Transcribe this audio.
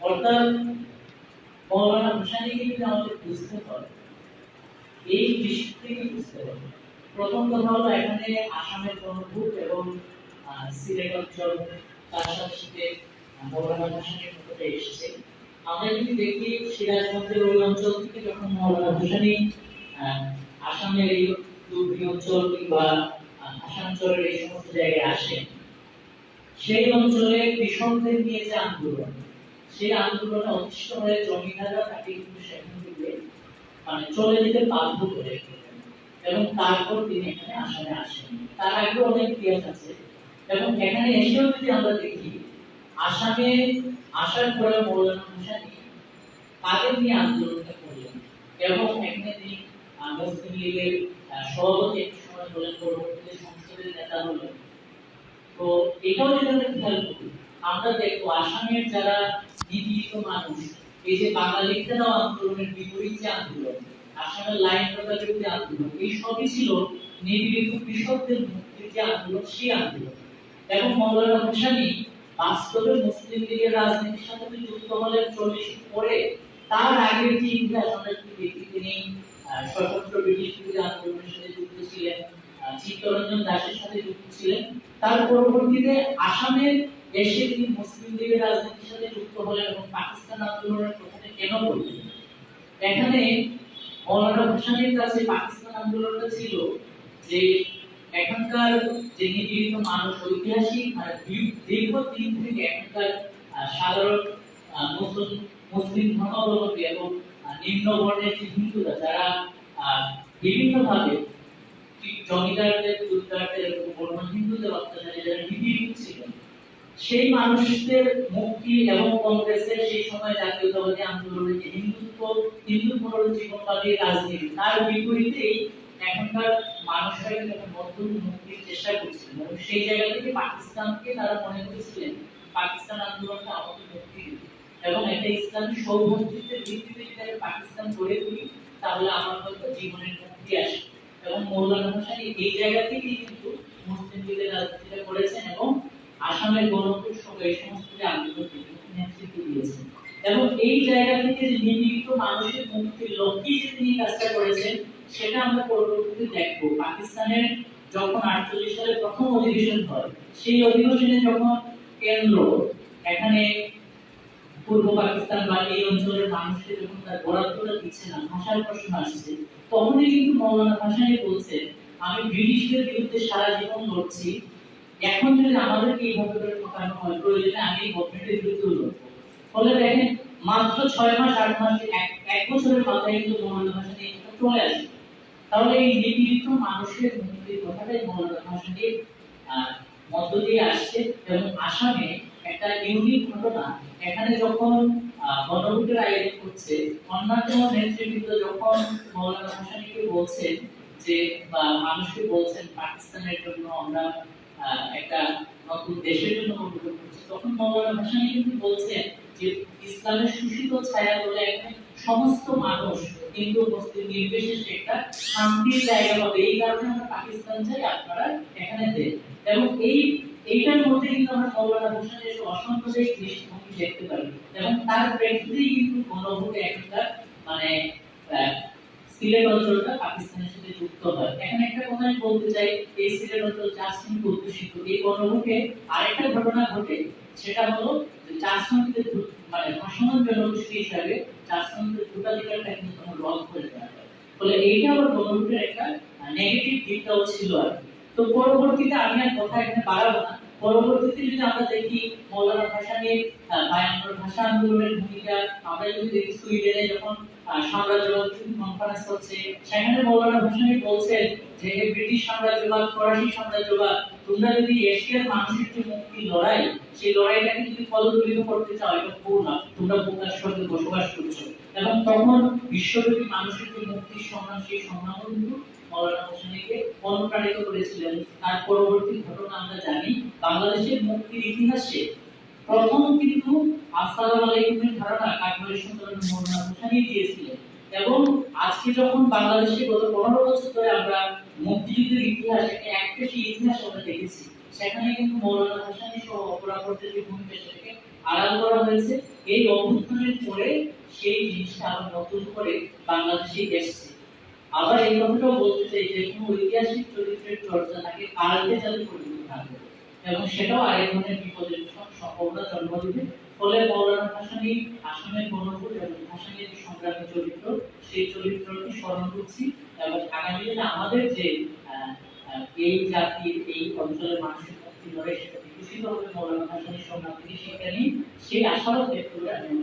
অর্থাৎ মৌলানা যদি আমাদের বুঝতে এই বুঝতে প্রথম কথা হলো এখানে আসামের এবং সিলেট অঞ্চল তার সাথে মৌলানা এসেছে। আমরা যদি দেখি সিরাজগঞ্জের ওই অঞ্চল থেকে যখন মৌলানা আসামের এই অঞ্চল কিংবা আহ, এই সমস্ত জায়গায় আসেন সেই অঞ্চলে কৃষকদের নিয়ে যে আন্দোলন সেই আন্দোলনে অতিষ্ঠ হয়ে জমিদাররা তাকে কিন্তু সেখান থেকে মানে চলে যেতে বাধ্য করে এবং তারপর তিনি এখানে আসামে আসেন। তার আগে অনেক ইতিহাস আছে। এবং এখানে এসেও যদি আমরা দেখি, আসামে আসার পরে মৌলানা হোসেনি তাদের নিয়ে আন্দোলনটা করলেন। এবং এখানে তিনি মুসলিম লীগের সভাপতি একটি সময় হলেন পরবর্তীতে সংসদের নেতা হলেন তো এটাও যদি আমরা খেয়াল করি আমরা দেখব আসামের যারা নিপীড়িত মানুষ, এই যে বাঙালিদেরও আন্দোলনের বিপরীত যে আন্দোলন, আসামের লাইন কথা বিরোধী আন্দোলন, এই সবই ছিল নিপীড়িত কৃষকদের মুক্তির যে আন্দোলন, সেই আন্দোলন। এবং মৌলানা হোসেনি বাস্তবে মুসলিম লীগের রাজনীতির সাথে যুক্ত হলেন চল্লিশ পরে, তার আগের যে ইতিহাস, আমরা দেখি তিনি সশস্ত্র ব্রিটিশ বিরোধী আন্দোলনের সাথে যুক্ত ছিলেন চিত্তরঞ্জন দাসের সাথে যুক্ত ছিলেন। তার পরবর্তীতে আসামের এসে তিনি মুসলিম রাজনীতির সাথে যুক্ত হলেন এবং পাকিস্তান আন্দোলনের কথাটা কেন বললেন এখানে মৌলানা হোসেনের কাছে পাকিস্তান আন্দোলনটা ছিল যে এখানকার যে নিপীড়িত মানুষ ঐতিহাসিক মানে দীর্ঘ- দীর্ঘদিন থেকে এখানকার সাধারণ মুসলিম মুসলিম ধর্মাবলম্বী এবং নিম্ন বর্ণের যে হিন্দুরা যারা বিভিন্নভাবে জমিদারদের জুদ্দারদের এবং বর্ণ হিন্দুদের অত্যাচারে যারা নিপীড়িত ছিলেন সেই মানুষদের মুক্তি এবং কংগ্রেসের সেই সময় জাতীয়তাবাদী আন্দোলনের যে হিন্দুত্ব হিন্দু পুনরুজ্জীবনবাদী রাজনীতি, তার বিপরীতেই এখনকার মানুষরা কিন্তু একটা নতুন মুক্তির চেষ্টা করছিলেন এবং সেই জায়গা থেকে পাকিস্তানকে তারা মনে করেছিলেন, পাকিস্তান আন্দোলনটা আমাদের মুক্তি এবং একটা ইসলামী সৌভৌতিত্বের ভিত্তিতে যদি আমি পাকিস্তান গড়ে তুলি, তাহলে আমার হয়তো জীবনের মুক্তি আসে এবং মৌলানা হোসেন এই জায়গা থেকেই কিন্তু মুসলিম লীগের রাজনীতিটা করেছেন এবং আসামের সহ এই সমস্ত যে আন্দোলন নেতৃত্ব দিয়েছেন। এবং এই জায়গা থেকে যে নিপীড়িত মানুষের মুক্তির লক্ষ্যে যে তিনি কাজটা করেছেন, সেটা আমরা পরবর্তীতে দেখব। পাকিস্তানের যখন আটচল্লিশ সালে প্রথম অধিবেশন হয়, সেই অধিবেশনে যখন কেন্দ্র, এখানে পূর্ব পাকিস্তান বা এই অঞ্চলের মানুষকে যখন তার বরাদ্দটা দিচ্ছে না ভাষার প্রশ্ন আসছে, তখনই কিন্তু মৌলানা ভাসানী বলছেন, আমি ব্রিটিশদের বিরুদ্ধে সারা জীবন লড়ছি এখন যদি আমাদেরকে এইভাবে করে ঠকানো হয় প্রয়োজনে আমি গভর্নমেন্টের বিরুদ্ধে লড়বো ফলে দেখেন মাত্র ছয় মাস আট মাস এক বছরের মাথায় কিন্তু মৌলানা ভাসানী এটা চলে আসে। তাহলে এই নিপীড়িত মানুষের মুক্তির কথাটাই মৌলানা ভাসানীর আহ, মধ্য দিয়ে আসছে এবং আসামে একটা ইউনিক ঘটনা এখানে যখন গণভোটের আয়োজন করছে অন্যান্য নেতৃবৃন্দ যখন মৌলানা ভাসানীকে বলছেন যে বা মানুষকে বলছেন পাকিস্তানের জন্য আমরা একটা নতুন দেশের জন্য তখন মৌলানা ভাসানী কিন্তু বলছেন যে, ইসলামের শোষিত ছায়া বলে এখানে সমস্ত মানুষ হিন্দু, মুসলিম নির্বিশেষে একটা শান্তির জায়গা পাবে। এই কারণে আমরা পাকিস্তান চাই, আপনারা এখানে দেন। এবং এই, এইটার মধ্যে কিন্তু আমরা মৌলানা হোসেনের অসংখ্য দৃষ্টিভঙ্গি দেখতে পারি। এবং তার প্রেক্ষিতেই কিন্তু গণভোটে এখানকার মানে সিলেট অঞ্চলটা পাকিস্তানের সাথে যুক্ত হয়। এখানে একটা কথা বলতে চাই, এই সিলেট জাস্টিন করতে অধ্যুষিত এই বর্ণমুখে আরেকটা ঘটনা ঘটে, সেটা হলো চাষমিকদের মানে ভাষমান জনগোষ্ঠী হিসাবে চাষমিকদের ভোটাধিকারটা কিন্তু কোনো রদ করে দেওয়া ফলে এইটা আমার বর্ণমুখের একটা নেগেটিভ দিকটাও ছিল আর তো পরবর্তীতে আমি আর কথা এখানে বাড়াবো না। পরবর্তীতে যদি আমরা দেখি মৌলানা ভাসানীর বায়ান্নর ভাষা আন্দোলনের ভূমিকা, আমরা যদি দেখি সুইডেনে যখন সাম্রাজ্যবাদ কনফারেন্স হচ্ছে সেখানে মৌলানা ভাসানী বলছেন যে ব্রিটিশ সাম্রাজ্যবাদ, ফরাসি সাম্রাজ্যবাদ, তোমরা যদি এশিয়ার মানুষের যে মুক্তি লড়াই, সেই লড়াইটাকে যদি ফলদলিত করতে চাও, এটা ভুল না। তোমরা বোকার সঙ্গে বসবাস করছ। এবং তখন বিশ্বব্যাপী মানুষের যে মুক্তির সংগ্রাম, সেই সংগ্রাম কিন্তু মৌলানা হোসেনকে অনুপ্রাণিত করেছিলেন তার পরবর্তী ঘটনা আমরা জানি, বাংলাদেশের মুক্তির ইতিহাসে প্রথম কিন্তু আসসালামু আলাইকুমের ধারণা কাঠমারি সুন্দর মৌলানা হোসেনই দিয়েছিলেন। এবং আজকে যখন বাংলাদেশে গত পনেরো বছর ধরে আমরা মুক্তিযুদ্ধের ইতিহাস একটা একপেশি ইতিহাস আমরা দেখেছি, সেখানে কিন্তু মৌলানা হোসেনি সহ অপরাপরদের যে ভূমিকা সেটাকে আড়াল করা হয়েছে। এই অভ্যুত্থানের পরে সেই জিনিসটা আবার নতুন করে বাংলাদেশে এসছে। আবার এই কথাটাও বলতে চাই যে কোনো ঐতিহাসিক চরিত্রের চর্চা তাকে কালকে যাতে পরিণত থাকবে। এবং সেটাও আরেক ধরনের বিপদের সম্ভাবনা জন্ম দেবে। ফলে মৌলানা ভাসানী আসামের গণভোট এবং ভাসানীর সংগ্রামী চরিত্র, সেই চরিত্রটি স্মরণ করছি এবং আগামী দিনে আমাদের যে এই জাতির, এই অঞ্চলের মানুষের মুক্তি লড়াই, সেটা বিকশিত হবে মৌলানা ভাসানীর সংগ্রাম থেকে শিক্ষা নিয়ে, সেই আশাবাদ ব্যক্ত করে আমি